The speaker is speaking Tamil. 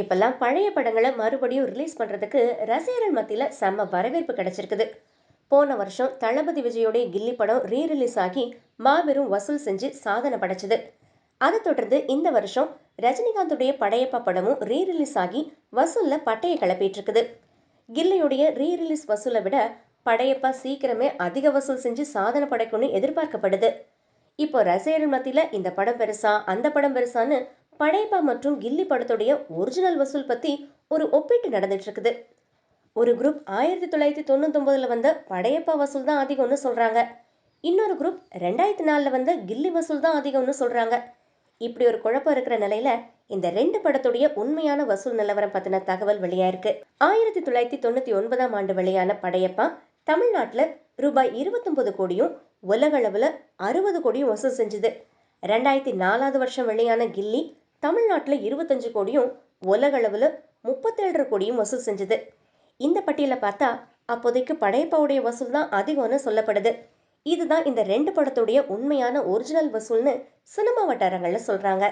இப்பெல்லாம் பழைய படங்களை மறுபடியும் ரிலீஸ் பண்ணுறதுக்கு ரசிகர்கள் மத்தியில் செம்ம வரவேற்பு கிடைச்சிருக்குது. போன வருஷம் தளபதி விஜயோடைய கில்லி படம் ரீ ரிலீஸ் ஆகி மாபெரும் வசூல் செஞ்சு சாதனை படைச்சது. அதை தொடர்ந்து இந்த வருஷம் ரஜினிகாந்துடைய படையப்பா படமும் ரீ ரிலீஸ் ஆகி வசூலில் பட்டையை கிளப்பிட்டுருக்குது. கில்லியுடைய ரீ ரிலீஸ் வசூலை விட படையப்பா சீக்கிரமே அதிக வசூல் செஞ்சு சாதனை படைக்கும்னு எதிர்பார்க்கப்படுது. இப்போ ரசிகர்கள் மத்தியில் இந்த படம் பெருசா அந்த படம் பெருசான்னு படையப்பா மற்றும் கில்லி படத்துடைய ஒரிஜினல் வசூல் பத்தி ஒரு ஒப்பீட்டு நடந்துட்டு இருக்குது ஒரு குரூப் ஆயிரத்தி தொள்ளாயிரத்தி தொண்ணூத்தொன்பதுல வந்த படையப்பா வசூல் தான் அதிகம்னு சொல்றாங்க. இன்னொரு குரூப் ரெண்டாயிரத்தி நாலில் வந்த கில்லி வசூல் தான் அதிகம்னு சொல்றாங்க. இப்படி ஒரு குழப்பம் இருக்கிற நிலையில இந்த ரெண்டு படத்துடைய உண்மையான வசூல் நிலவரம் பத்தின தகவல் வெளியாயிருக்கு. ஆயிரத்தி தொள்ளாயிரத்தி தொண்ணூத்தி ஒன்பதாம் ஆண்டு வெளியான படையப்பா தமிழ்நாட்டுல ரூபாய் இருபத்தொன்பது கோடியும் உலக அறுபது கோடியும் வசூல் செஞ்சது. ரெண்டாயிரத்தி நாலாவது வருஷம் வெளியான கில்லி தமிழ்நாட்டில் இருபத்தஞ்சு கோடியும் உலகளவில் முப்பத்தேழரை கோடியும் வசூல் செஞ்சது. இந்த பட்டியலை பார்த்தா அப்போதைக்கு படையப்பாவுடைய வசூல் தான் அதிகம்னு சொல்லப்படுது. இதுதான் இந்த ரெண்டு படத்துடைய உண்மையான ஒரிஜினல் வசூல்னு சினிமா வட்டாரங்களில் சொல்றாங்க.